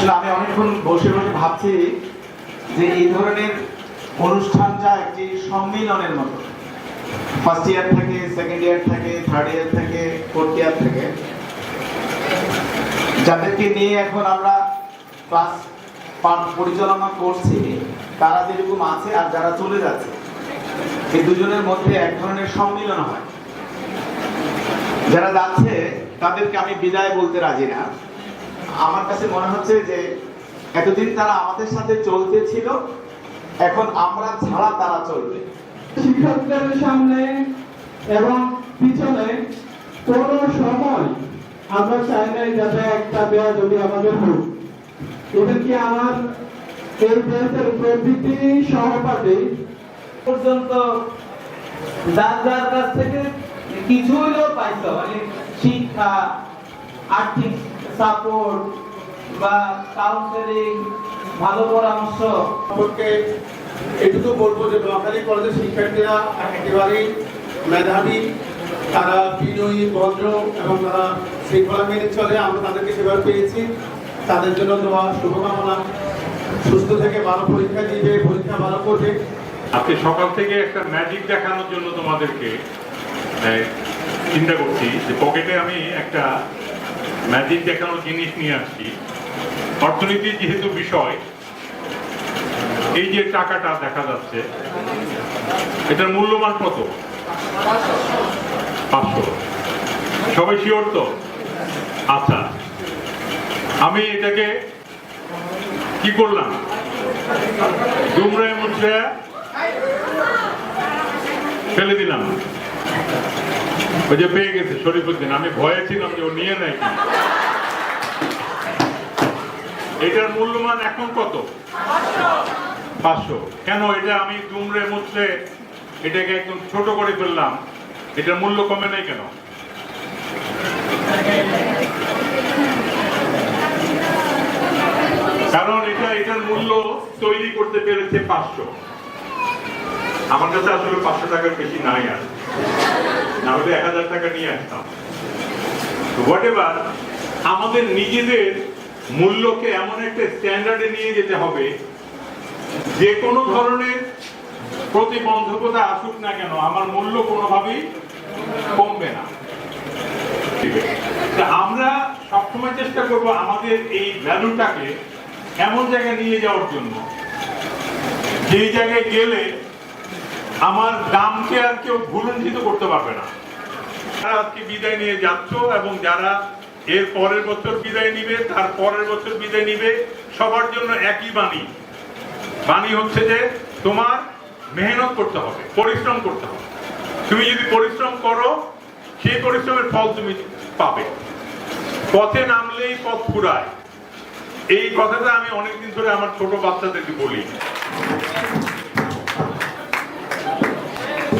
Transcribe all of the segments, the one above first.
আসলে আমি অনেকক্ষণ বসে বসে ভাবছি যে এই ধরনের অনুষ্ঠানটা একটি সম্মিলনের মতো ফার্স্ট ইয়ার থাকে সেকেন্ড ইয়ার থাকে থার্ড ইয়ার থাকে ফোর্থ ইয়ার থেকে, যাদেরকে নিয়ে এখন আমরা ক্লাস পরিচালনা করছি, তারা যেরকম আছে আর যারা চলে যাচ্ছে, এই দুজনের মধ্যে এক ধরনের সম্মিলন হয়। যারা যাচ্ছে, তাদেরকে আমি বিদায় বলতে রাজি না। আমার কাছে মনে হচ্ছে যে এতদিন তারা আমাদের সাথে চলতে ছিল এখন আমরা ছাড়া তারা চলবে। শিক্ষকদের সামনে এবং পিছনে কোনো সময় আমরা চাই নাই যাতে একটা বেয়া যদি আমাদের হোক। এটা কি আমার এই দেশের প্রতিটি সহপাঠী? পর্যন্ত যার যার কাছ থেকে কিছু হইলেও পাইতো মানে শিক্ষা আর্থিক সাপোর্ট বা কাউন্সেলিং ভালো পরামর্শ। সম্পর্কে এটুকু বলব যে নোয়াখালী কলেজের শিক্ষার্থীরা একেবারেই মেধাবী তারা বিনয়ী ভদ্র এবং তারা শৃঙ্খলা মেনে চলে। আমরা তাদেরকে সেভাবে পেয়েছি। তাদের জন্য দেওয়া শুভকামনা। সুস্থ থেকে ভালো পরীক্ষা দিবে পরীক্ষা ভালো করবে। আজকে সকাল থেকে একটা ম্যাজিক দেখানোর জন্য তোমাদেরকে চিন্তা করছি যে পকেটে আমি একটা ম্যাজিক দেখানোর জিনিস নিয়ে আসছি। অর্থনীতি যেহেতু বিষয়, এই যে টাকাটা দেখা যাচ্ছে, এটার মূল্যমান কত? পাঁচশো। সবাই শিওর তো? আচ্ছা আমি এটাকে কি করলাম? দুমরায় মুচড়ে ফেলে দিলাম। ওই যে পেয়ে গেছে শরীফুদ্দিন আমি ভয়ে ছিলাম যে ও নিয়ে নেয় এটার মূল্যমান এখন কত? পাঁচশো। কেন এটা আমি দুমড়ে মুচড়ে এটাকে একদম ছোট করে ফেললাম? এটার মূল্য কমে নাই কেন? কারণ এটা, এটার মূল্য তৈরি করতে পেরেছে পাঁচশো। আমার কাছে আসলে পাঁচশো টাকার বেশি নাই আর। না এক হাজার টাকা নিয়ে আসতাম। হোয়াট আমাদের নিজেদের মূল্যকে এমন একটা স্ট্যান্ডার্ডে নিয়ে যেতে হবে, যে কোনো ধরনের প্রতিবন্ধকতা আসুক না কেন, আমার মূল্য কোনোভাবেই কমবে না। আমরা সবসময় চেষ্টা করব আমাদের এই ভ্যালুটাকে এমন জায়গায় নিয়ে যাওয়ার জন্য। যেই জায়গায় গেলে আমার দামকে আর কেউ ভুলঞ্চিত করতে পারবে না। যারা আজকে বিদায় নিয়ে যাচ্ছ এবং যারা এর পরের বছর বিদায় নিবে, তার পরের বছর বিদায় নিবে, সবার জন্য একই বাণী। বাণী হচ্ছে যে তোমার মেহনত করতে হবে, পরিশ্রম করতে হবে। তুমি যদি পরিশ্রম করো, সেই পরিশ্রমের ফল তুমি পাবে। পথে নামলেই পথ ফুরায়। এই কথাটা আমি অনেকদিন ধরে আমার ছোট বাচ্চাদেরকে বলি।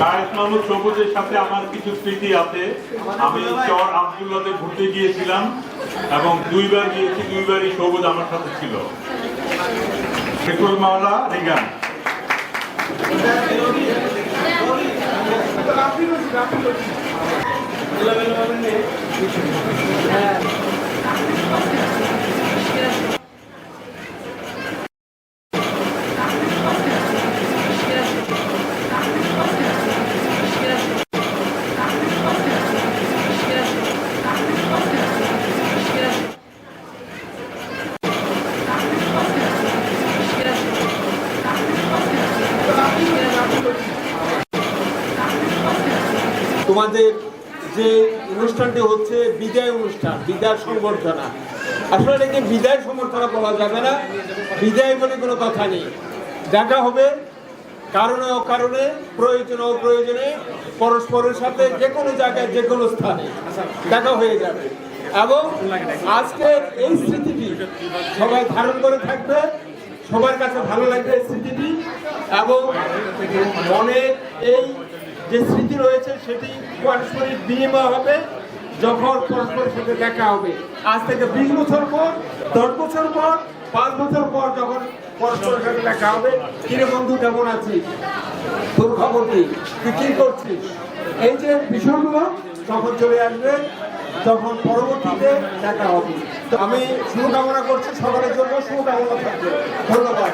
কায়েস সাথে আমার কিছু স্মৃতি আছে। আমি চর আবদুল্লাতে ঘুরতে গিয়েছিলাম এবং দুইবার গিয়েছি, দুইবারই সবুজ আমার সাথে ছিল। শেখুল মাওলা রিগান তোমাদের যে অনুষ্ঠানটি হচ্ছে বিদায় অনুষ্ঠান, বিদায় সংবর্ধনা। আসলে এটাকে বিদায় সংবর্ধনা বলা যাবে না। বিদায় বলে কোনো কথা নেই। দেখা হবে কারণে অকারণে, প্রয়োজনে অপ্রয়োজনে, পরস্পরের সাথে যে কোনো জায়গায়, যে কোনো স্থানে দেখা হয়ে যাবে। এবং আজকের এই স্মৃতিটি সবাই ধারণ করে থাকবে। সবার কাছে ভালো লাগবে এই স্মৃতিটি। এবং মনে এই যে স্মৃতি রয়েছে সেটি পারস্পরিক বিনিময় হবে যখন পরস্পরের সাথে দেখা হবে। আজ থেকে বিশ বছর পর, দশ বছর পর, পাঁচ বছর পর যখন পরস্পরের সাথে দেখা হবে, কিরে বন্ধু, কেমন আছিস? তোর খবর কি? তুই কি করছিস? এই যে বিষয়গুলো তখন চলে আসবে, তখন পরবর্তীতে দেখা হবে। তো আমি শুভকামনা করছি সকলের জন্য। শুভকামনা থাকবে। ধন্যবাদ।